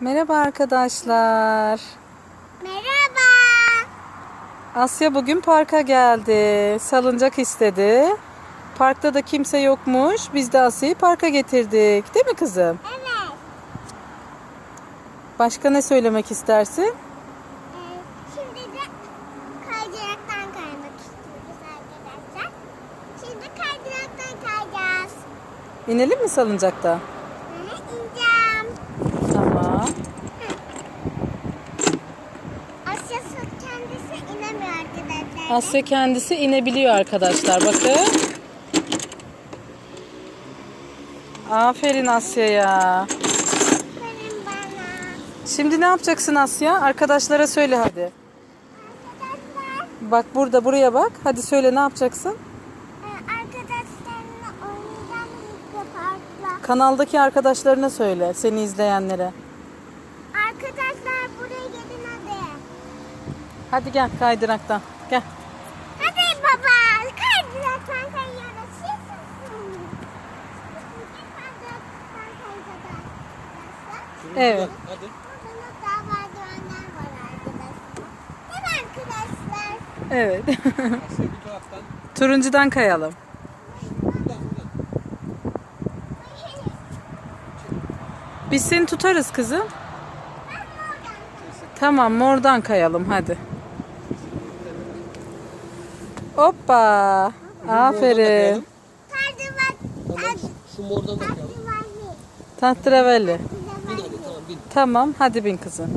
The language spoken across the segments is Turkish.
Merhaba arkadaşlar. Merhaba. Asya bugün parka geldi. Salıncak istedi. Parkta da kimse yokmuş. Biz de Asya'yı parka getirdik. Değil mi kızım? Evet. Başka ne söylemek istersin? Ee, şimdi de kaydıraktan kaymak istiyoruz arkadaşlar. Şimdi kaydıraktan kayacağız. İnelim mi salıncakta? Hı, ineceğim. Tamam. Asya su kendisi inemiyor arkadaşlar. Asya kendisi inebiliyor arkadaşlar. Bakın. Aferin Asya'ya. Şimdi ne yapacaksın Asya? Arkadaşlara söyle hadi. Arkadaşlar, Bak burada buraya bak. Hadi söyle ne yapacaksın? Kanaldaki arkadaşlarına söyle. Seni izleyenlere. Arkadaşlar buraya gelin hadi. Hadi gel kaydıraktan. Gel. Hadi baba, kaydıraktan kayıyoruz. Yaşasın. Kaydıraktan kayacağız arkadaşlar. Evet. Hadi. Burada daha merdivenler var arkadaşlar. Değil Evet. Bu taraftan. Turuncudan kayalım. Biz seni tutarız kızım. Tamam mordan kayalım hadi. Hoppa. Aferin. Şu mordan da kayalım. Kaydırak. Tamam hadi bin kızım.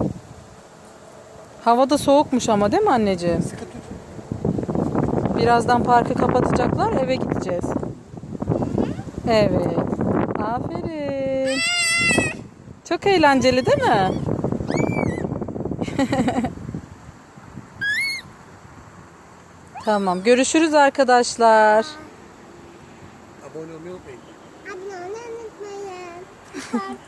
Hava da soğukmuş ama değil mi anneciğim? Sıkı tut. Birazdan parkı kapatacaklar eve gideceğiz. Evet. Aferin. Çok eğlenceli değil mi? tamam görüşürüz arkadaşlar. Abone olmayı unutmayın. Abone olmayı unutmayın.